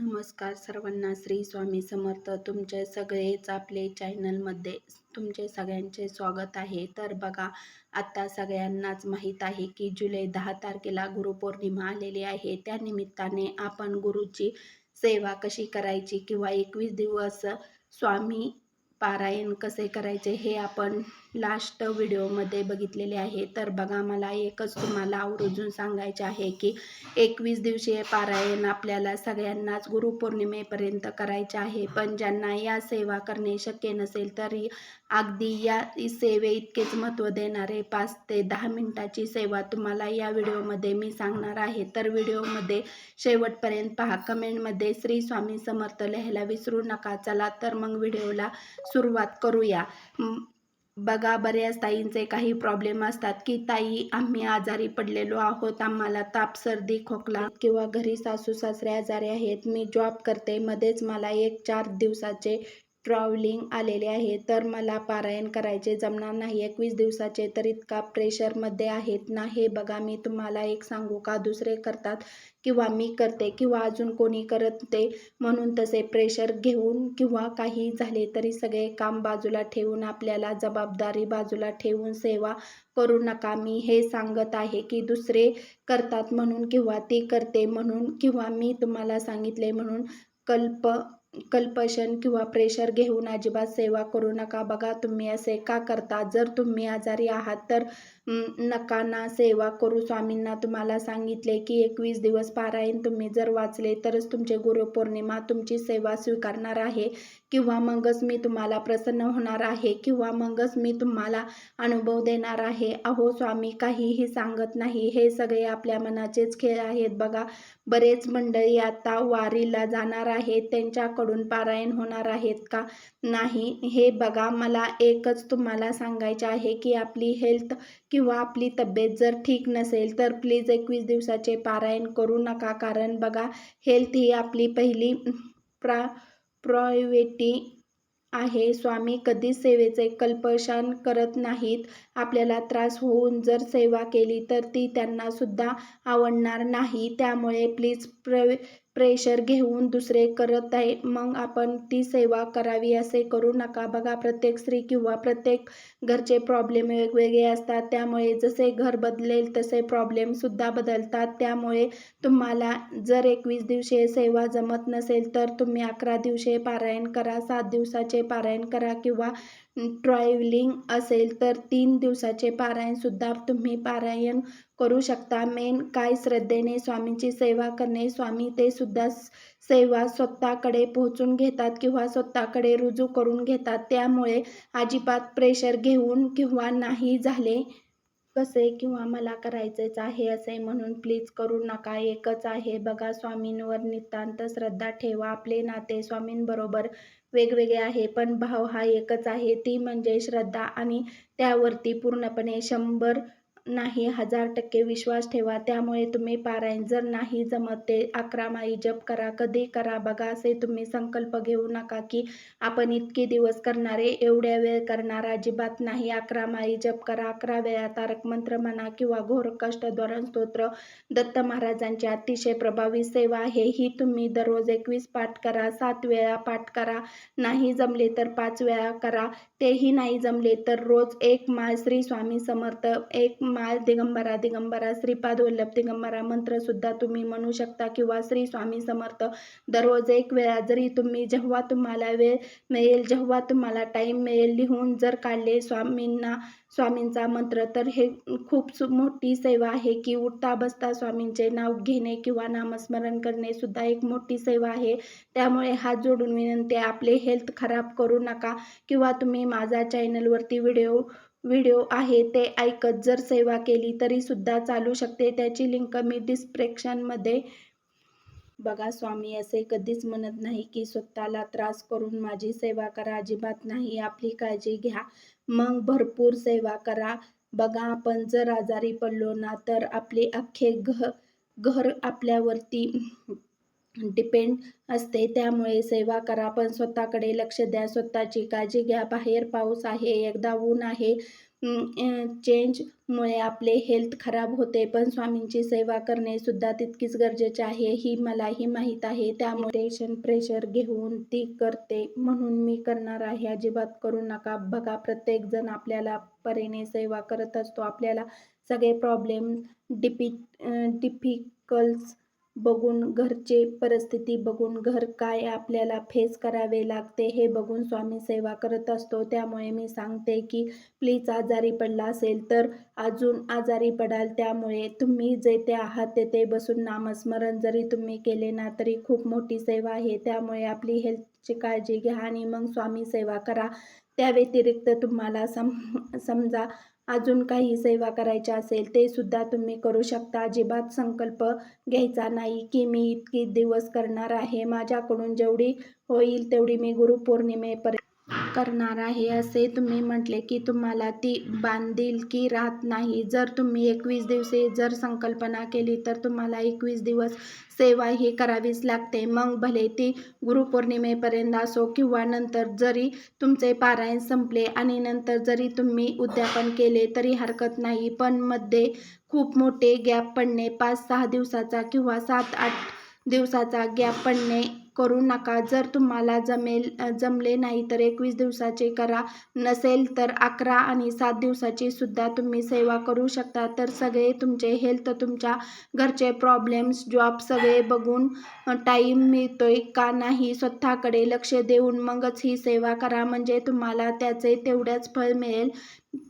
नमस्कार सर्वांना. श्री स्वामी समर्थ तुमचे सगळेच आपले चॅनलमध्ये तुमचे सगळ्यांचे स्वागत आहे. तर बघा आता सगळ्यांनाच माहीत आहे की जुलै दहा तारखेला गुरुपौर्णिमा आलेली आहे. त्यानिमित्ताने आपण गुरुची सेवा कशी करायची किंवा एकवीस दिवस स्वामी पारायण कसे करायचे हे आपण लास्ट व्हिडिओमध्ये बघितलेले आहे. तर बघा मला एकच तुम्हाला आवर्जून सांगायचे आहे की एकवीस दिवशीय पारायण आपल्याला सगळ्यांनाच गुरुपौर्णिमेपर्यंत करायचे आहे. पण ज्यांना या सेवा करणे शक्य नसेल तरी अगदी या सेवे इतकेच महत्त्व देणारे पाच ते दहा मिनटाची सेवा तुम्हाला या व्हिडिओमध्ये मी सांगणार आहे. तर व्हिडिओमध्ये शेवटपर्यंत पहा. कमेंटमध्ये श्री स्वामी समर्थ लिहायला विसरू नका. चला तर मग व्हिडिओला सुरुवात करूया. बघा बऱ्याच ताईंचे काही प्रॉब्लेम असतात की ताई आम्ही आजारी पडलेलो आहोत. आम्हाला ताप सर्दी खोकला किंवा घरी सासू सासरे आजारी आहेत. मी जॉब करते. मध्येच मला एक चार दिवसाचे ट्रॉवलिंग आलेले आहे. तर मला पारायण करायचे जमणार नाही. एकवीस दिवसाचे तर इतका प्रेशरमध्ये आहेत ना हे बघा. मी तुम्हाला एक सांगू का? दुसरे करतात किंवा मी करते किंवा अजून कोणी करत ते. म्हणून तसे प्रेशर घेऊन किंवा काही झाले तरी सगळे काम बाजूला ठेवून आपल्याला जबाबदारी बाजूला ठेवून सेवा करू नका. मी हे सांगत आहे की दुसरे करतात म्हणून किंवा ती करते म्हणून किंवा मी तुम्हाला सांगितले म्हणून कल्प कल्पशन किंवा प्रेशर घेऊन अजिबात सेवा करू नका. बघा तुम्ही असे का करता? जर तुम्ही आजारी आहात तर नका ना सेवा करू. स्वामींना तुम्हाला सांगितले की एकवीस दिवस पारायण तुम्ही जर वाचले तरच तुमचे गुरुपौर्णिमा तुमची सेवा स्वीकारणार आहे. किंवा मगच मी तुम्हाला प्रसन्न होणार आहे. किंवा मगच मी तुम्हाला अनुभव देणार आहे. अहो स्वामी काहीही सांगत नाही. हे सगळे आपल्या मनाचेच खेळ आहेत. बघा बरेच मंडळी आता वारीला जाणार आहेत. त्यांच्याकडून पारायण होणार आहेत का? नाही. हे बघा मला एकच तुम्हाला सांगायचे आहे की आपली हेल्थ किंवा आपली तब्येत जर ठीक नसेल तर प्लीज एकवीस दिवसाचे पारायण करू नका. कारण बघा हेल्थ ही आपली पहिली प्रा प्रायोरिटी आहे. स्वामी कधीच सेवेचे कल्पशान करत नाहीत. आपल्याला त्रास होऊन जर सेवा केली तर ती त्यांना सुद्धा आवडणार नाही. त्यामुळे प्लीज प्र प्रेशर घेऊन दुसरे करत आहे. मग आपण ती सेवा करावी असे करू नका. बघा प्रत्येक स्त्री किंवा प्रत्येक घरचे प्रॉब्लेम वेगवेगळे असतात. त्यामुळे जसे घर बदलेल तसे प्रॉब्लेमसुद्धा बदलतात. त्यामुळे तुम्हाला जर एकवीस दिवशी सेवा जमत नसेल तर तुम्ही अकरा दिवशी पारायण करा सात दिवसाचे पारायण करा किंवा ट्रॅव्हलिंग असेल तर तीन दिवसाचे पारायणसुद्धा तुम्ही पारायण करू शकता. मेन काय श्रद्धेने स्वामींची सेवा करणे स्वामी ते सुद्धा सेवा स्वतःकडे पोहोचून घेतात किंवा स्वतःकडे रुजू करून घेतात. त्यामुळे अजिबात प्रेशर घेऊन किंवा नाही झाले कसे किंवा मला करायचेच आहे असे म्हणून प्लीज करू नका. एकच आहे बघा स्वामींवर नितांत श्रद्धा ठेवा. आपले नाते स्वामींबरोबर वेगवेगळे आहे पण भाव हा एकच आहे. ती म्हणजे श्रद्धा आणि त्यावरती पूर्णपणे शंभर नाही हजार टक्के विश्वास ठेवा. त्यामुळे तुम्ही पारायण. जर नाही जमत ते अकरा जप करा. कधी करा. बघा असे तुम्ही संकल्प घेऊ नका की आपण इतके दिवस करणारे एवढ्या वेळ करणार अजिबात नाही. अकरा जप करा. अकरा वेळा तारक मंत्र म्हणा किंवा घोर कष्ट धोरण स्तोत्र दत्त महाराजांची अतिशय प्रभावी सेवा आहे. ही तुम्ही दररोज एकवीस पाठ करा. सात वेळा पाठ करा. नाही जमले तर पाच वेळा करा. तेही नाही जमले तर रोज एक माळ श्री स्वामी समर्थ एक माळ दिगंबरा दिगंबरा श्रीपाद वल्लभ दिगंबरा मंत्र सुद्धा तुम्ही म्हणू शकता किंवा श्री स्वामी समर्थ दररोज एक वेळा जरी तुम्ही जेव्हा तुम्हाला वेळ मिळेल जेव्हा तुम्हाला टाईम मिळेल लिहून जर काढले स्वामींना स्वामींचा मंत्र. तर हे खूप मोठी सेवा आहे की उठता बसता स्वामींचे नाव घेणे किंवा नामस्मरण करणे सुद्धा एक मोठी सेवा आहे. त्यामुळे हात जोडून विनंती आपले हेल्थ खराब करू नका किंवा तुम्ही माझा चॅनलवरती व्हिडिओ व्हिडिओ आहे ते ऐकत जर सेवा केली तरी सुद्धा चालू शकते. त्याची लिंक मी डिस्क्रिप्शनमध्ये बघा स्वामी असे कधीच म्हणत नाही की स्वतःला त्रास करून माझी सेवा करा अजिबात नाही आपली काळजी घ्या. मग भरपूर सेवा करा. बघा आपण जर आजारी पडलो ना तर आपले अख्खे घ घर आपल्यावरती डिपेंड असते. त्यामुळे सेवा करा पण स्वतःकडे लक्ष द्या. स्वतःची काळजी घ्या. बाहेर पाऊस आहे एकदा ऊन आहे चेंजमुळे आपले हेल्थ खराब होते पण स्वामींची सेवा करणे सुद्धा तितकीच गरजेचे आहे ही मलाही माहीत आहे. त्यामुळे टेन्शन प्रेशर घेऊन ती करते म्हणून मी करणार आहे. अजिबात करू नका. बघा प्रत्येकजण आपल्याला परीने सेवा करत असतो. आपल्याला सगळे प्रॉब्लेम डिपि डिफिकल्स बघून घरचे परिस्थिती बघून घर काय आपल्याला फेस करावे लागते हे बघून स्वामी सेवा करत असतो. त्यामुळे मी सांगते की प्लीज आजारी पडला असेल तर अजून आजारी पडाल. त्यामुळे तुम्ही जेथे आहात तेथे बसून नामस्मरण जरी तुम्ही केले ना तरी खूप मोठी सेवा आहे. त्यामुळे आपली हेल्थची काळजी घ्या आणि मग स्वामी सेवा करा. त्या व्यतिरिक्त तुम्हाला सम समजा अजून काही सेवा करायच्या असेल ते सुद्धा तुम्ही करू शकता. अजिबात संकल्प घ्यायचा नाही की मी इतकी दिवस करणार आहे. माझ्याकडून जेवढी होईल तेवढी मी गुरुपौर्णिमेपर्यंत करणार आहे असे तुम्ही म्हटले की तुम्हाला ती बांधिलकी राहत नाही. जर तुम्ही एकवीस दिवसे जर संकल्पना केली तर तुम्हाला एकवीस दिवस सेवा ही करावीच लागते. मग भले ती गुरुपौर्णिमेपर्यंत असो किंवा नंतर जरी तुमचे पारायण संपले आणि नंतर जरी तुम्ही उद्यापन केले तरी हरकत नाही पण मध्ये खूप मोठे गॅप पडणे पाच सहा दिवसाचा किंवा सात आठ दिवसाचा गॅप पडणे करू नका. जर तुम्हाला जमेल जमले नाही तर एकवीस दिवसाचे करा. नसेल तर अकरा आणि सात दिवसाची सुद्धा तुम्ही सेवा करू शकता. तर सगळे तुमचे हेल्थ तुमच्या घरचे प्रॉब्लेम्स जॉब सगळे बघून टाईम मिळतोय का नाही स्वतःकडे लक्ष देऊन मगच ही सेवा करा. म्हणजे तुम्हाला त्याचे तेवढ्याच फळ मिळेल.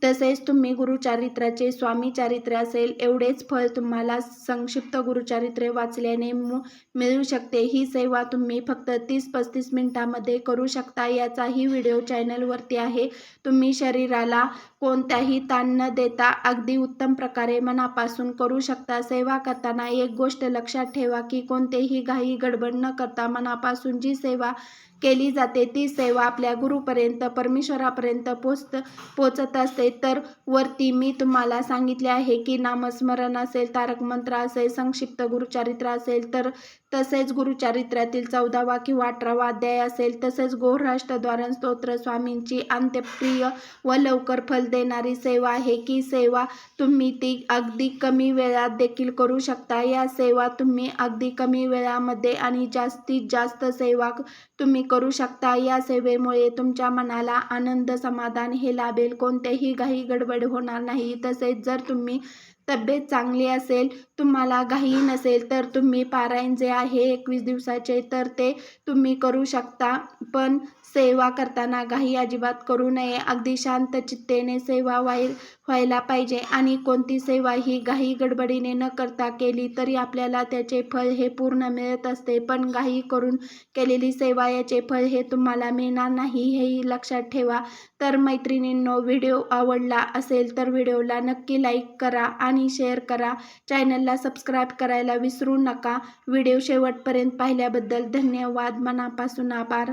तसेच तुम्ही गुरुचारित्राचे स्वामी चारित्र्य असेल एवढेच फळ तुम्हाला संक्षिप्त गुरुचारित्र्य वाचल्याने मिळू शकते. ही सेवा तुम्ही फक्त तीस पस्तीस मिनिटामध्ये करू शकता. याचाही व्हिडिओ चॅनलवरती आहे. तुम्ही शरीराला कोणत्याही ताण न देता अगदी उत्तम प्रकारे मनापासून करू शकता. सेवा करताना एक गोष्ट लक्षात ठेवा की कोणतेही घाई गडबड न करता मनापासून जी सेवा केली जाते ती सेवा आपल्या गुरुपर्यंत परमेश्वरापर्यंत पोचत पोचत असते. तर वरती मी तुम्हाला सांगितले आहे की नामस्मरण असेल तारक मंत्र असेल संक्षिप्त गुरुचारित्र असेल तर तसेच गुरुचारित्रातील चौदावा किंवा अठरावा अध्याय असेल तसेच गोराष्ट्रद्वारण स्तोत्र स्वामींची अंत्यप्रिय व लवकर फल देणारी सेवा आहे की सेवा तुम्ही ती अगदी कमी वेळात देखील करू शकता. या सेवा तुम्ही अगदी कमी वेळामध्ये आणि जास्तीत जास्त सेवा तुम्ही करू शकता. या सेवेमुळे तुमच्या मनाला आनंद समाधान हे लाभेल. कोणतेही घाई गडबड होणार नाही. तसेच जर तुम्ही तब्येत चांगली असेल तुम्हाला घाई नसेल तर तुम्ही पारायण जे आहे एकवीस दिवसाचे तर ते तुम्ही करू शकता. पण सेवा करताना घाई अजिबात करू नये. अगदी शांत चित्तेने सेवा व्हाय व्हायला पाहिजे. आणि कोणती सेवा ही घाई गडबडीने न करता केली तरी आपल्याला त्याचे फळ हे पूर्ण मिळत असते. पण घाई करून केलेली सेवा याचे फळ हे तुम्हाला मिळणार नाही हेही लक्षात ठेवा. तर मैत्रिणींनो व्हिडिओ आवडला असेल तर व्हिडिओला नक्की लाईक करा आणि आणि शेअर करा. चॅनलला सबस्क्राईब करायला विसरू नका. व्हिडिओ शेवटपर्यंत पाहिल्याबद्दल धन्यवाद. मनापासून आभार.